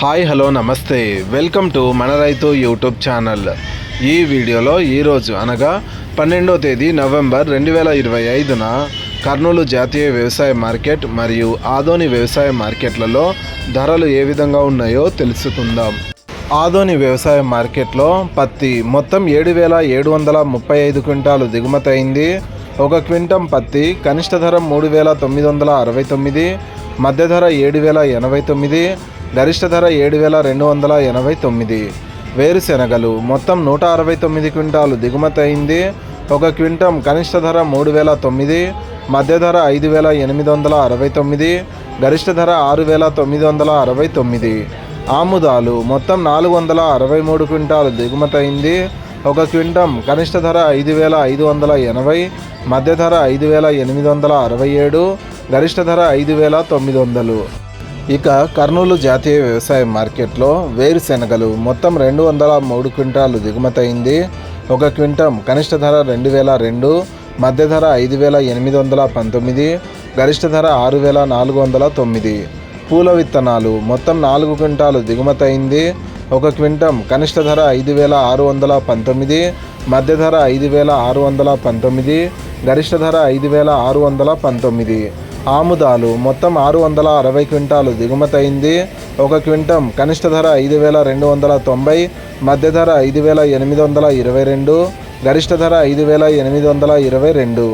Hi hello namaste. Welcome to మన రైతు YouTube channel. ఈ వీడియోలో ఈరోజు అనగా పన్నెండో తేదీ నవంబర్ రెండు వేల ఇరవై ఐదున కర్నూలు జాతీయ వ్యవసాయ మార్కెట్ మరియు ఆదోని వ్యవసాయ మార్కెట్లలో ధరలు ఏ విధంగా ఉన్నాయో తెలుసుకుందాం. ఆదోని వ్యవసాయ మార్కెట్లో పత్తి మొత్తం ఏడు వేల ఏడు వందల ముప్పై ఐదు క్వింటాలు దిగుమతి అయింది. ఒక క్వింటం పత్తి కనిష్ట ధర మూడు వేల తొమ్మిది వందల అరవై తొమ్మిది మధ్య ధర ఏడు వేల ఎనభై తొమ్మిది గరిష్ట ధర ఏడు వేల రెండు వందల ఎనభై తొమ్మిది. వేరుశెనగలు మొత్తం నూట అరవై తొమ్మిది క్వింటాలు దిగుమతి అయింది. ఒక క్వింటం కనిష్ట ధర మూడు వేల తొమ్మిది. మధ్య ధర ఐదు వేల ఎనిమిది వందల అరవై తొమ్మిది. గరిష్ట ధర ఆరు వేల తొమ్మిది వందల అరవై తొమ్మిది. ఆముదాలు మొత్తం నాలుగు వందల అరవై మూడు క్వింటాలు దిగుమతి అయింది. ఒక క్వింటం కనిష్ట ధర ఐదు వేల ఐదు వందల ఎనభై. మధ్య ధర ఐదు వేల ఎనిమిది వందల అరవై ఏడు. గరిష్ట ధర ఐదు వేల తొమ్మిది వందలు. ఇక కర్నూలు జాతీయ వ్యవసాయ మార్కెట్లో వేరుశెనగలు మొత్తం రెండు వందల మూడు క్వింటాలు దిగుమతయింది. ఒక క్వింటం కనిష్ట ధర రెండు వేల రెండు మధ్య ధర ఐదు వేల ఎనిమిది వందల పంతొమ్మిది గరిష్ట ధర ఆరు వేల నాలుగు వందల తొమ్మిది. పూల విత్తనాలు మొత్తం నాలుగు క్వింటాలు దిగుమతయింది. ఒక క్వింటం కనిష్ట ధర ఐదు వేల ఆరు వందల పంతొమ్మిది మధ్య ధర ఐదు వేల ఆరు వందల పంతొమ్మిది గరిష్ట ధర ఐదు వేల ఆరు వందల పంతొమ్మిది. ఆముదాలు మొత్తం ఆరు వందల అరవై క్వింటాలు దిగుమతి అయింది ఒక క్వింటం కనిష్ట ధర ఐదు వేల రెండు వందల తొంభై మధ్య ధర ఐదు వేల ఎనిమిది వందల ఇరవై రెండు గరిష్ట ధర ఐదు వేల ఎనిమిది వందల ఇరవై రెండు.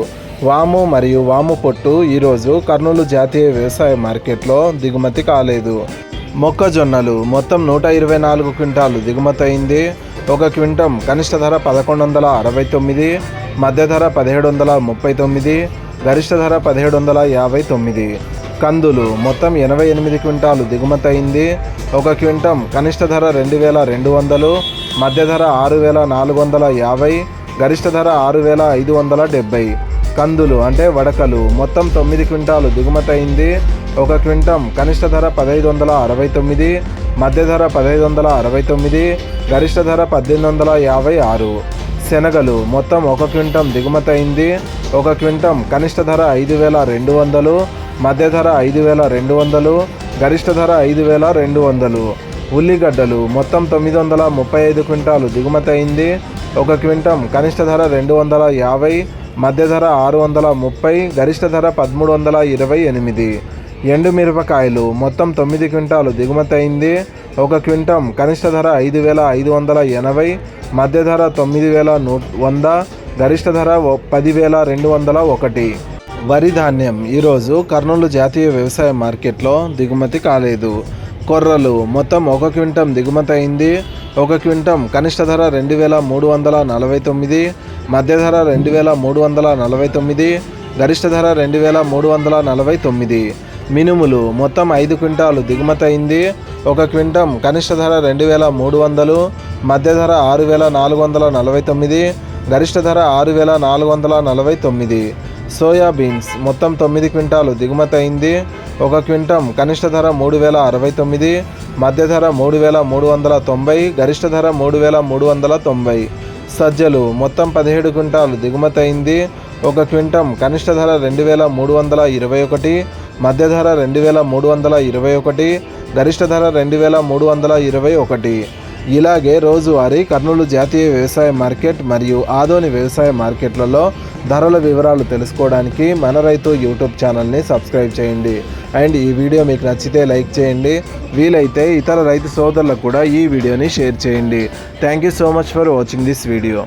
వాము మరియు వాము పొట్టు ఈరోజు కర్నూలు జాతీయ వ్యవసాయ మార్కెట్లో దిగుమతి కాలేదు. మొక్కజొన్నలు మొత్తం నూట ఇరవై నాలుగు క్వింటాలు దిగుమతి అయింది ఒక క్వింటం కనిష్ట ధర పదకొండు వందల అరవై తొమ్మిది మధ్య ధర పదిహేడు వందల ముప్పై తొమ్మిది గరిష్ట ధర పదిహేడు వందల యాభై తొమ్మిది. కందులు మొత్తం ఎనభై ఎనిమిది క్వింటాలు దిగుమతి అయింది ఒక క్వింటం కనిష్ట ధర రెండు వేల రెండు వందలు మధ్య ధర ఆరు వేల నాలుగు వందల యాభై గరిష్ట ధర ఆరు వేల ఐదు వందల డెబ్బై. కందులు అంటే వడకలు మొత్తం తొమ్మిది క్వింటాలు దిగుమతి అయింది ఒక క్వింటం కనిష్ట ధర పదహైదు వందల అరవై తొమ్మిది మధ్య ధర పదహైదు వందల అరవై తొమ్మిది గరిష్ట ధర పద్దెనిమిది వందల యాభై ఆరు. శనగలు మొత్తం ఒక క్వింటం దిగుమతయింది. ఒక క్వింటం కనిష్ట ధర ఐదు వేల రెండు వందలు మధ్య ధర ఐదు వేల రెండు వందలు గరిష్ట ధర ఐదు వేల రెండు వందలు. ఉల్లిగడ్డలు మొత్తం తొమ్మిది వందల ముప్పై ఐదు క్వింటాలు దిగుమతయింది. ఒక క్వింటం కనిష్ట ధర రెండు వందల యాభై మధ్య ధర ఆరు వందల ముప్పై గరిష్ట ధర పదమూడు వందల ఇరవై ఎనిమిది. ఎండుమిరపకాయలు మొత్తం తొమ్మిది క్వింటాలు దిగుమతి అయింది. ఒక క్వింటం కనిష్ట ధర ఐదు వేల ఐదు వందల ఎనభై మధ్య ధర తొమ్మిది వేల నూ వంద గరిష్ట ధర పదివేల రెండు వందల ఒకటి. వరి ధాన్యం. ఈరోజు కర్నూలు జాతీయ వ్యవసాయ మార్కెట్లో దిగుమతి కాలేదు. కొర్రలు. మొత్తం ఒక క్వింటం దిగుమతి అయింది. ఒక క్వింటం కనిష్ట ధర రెండు వేల మూడు వందల నలభై తొమ్మిది మధ్య ధర రెండు వేల మూడు వందల నలభై తొమ్మిది గరిష్ట ధర రెండు వేల మూడు వందల నలభై తొమ్మిది. మినుములు మొత్తం ఐదు క్వింటాలు దిగుమతయింది. ఒక క్వింటం కనిష్ట ధర రెండు వేల మూడు వందలు మధ్య ధర ఆరు వేల నాలుగు వందల నలభై తొమ్మిది గరిష్ట ధర ఆరు వేల నాలుగు వందల నలభై తొమ్మిది. సోయాబీన్స్ మొత్తం తొమ్మిది క్వింటాలు దిగుమతి అయింది ఒక క్వింటం కనిష్ట ధర మూడు వేల అరవై తొమ్మిది మధ్య ధర మూడు వేల మూడు వందల తొంభై గరిష్ట ధర మూడు వేల మూడు వందల తొంభై. సజ్జలు మొత్తం పదిహేడు క్వింటాలు దిగుమతి అయింది ఒక క్వింటం కనిష్ట ధర రెండు వేల మూడు వందల ఇరవై ఒకటి మధ్య ధర రెండు వేల మూడు వందల ఇరవై ఒకటి గరిష్ట ధర రెండు వేల మూడు వందల ఇరవై ఒకటి. ఇలాగే రోజువారీ కర్నూలు జాతీయ వ్యవసాయ మార్కెట్ మరియు ఆదోని వ్యవసాయ మార్కెట్లలో ధరల వివరాలు తెలుసుకోవడానికి మన రైతు యూట్యూబ్ ఛానల్ని సబ్స్క్రైబ్ చేయండి. అండ్ ఈ వీడియో మీకు నచ్చితే లైక్ చేయండి. వీలైతే ఇతర రైతు సోదరులకు కూడా ఈ వీడియోని షేర్ చేయండి. Thank you so much for watching this video.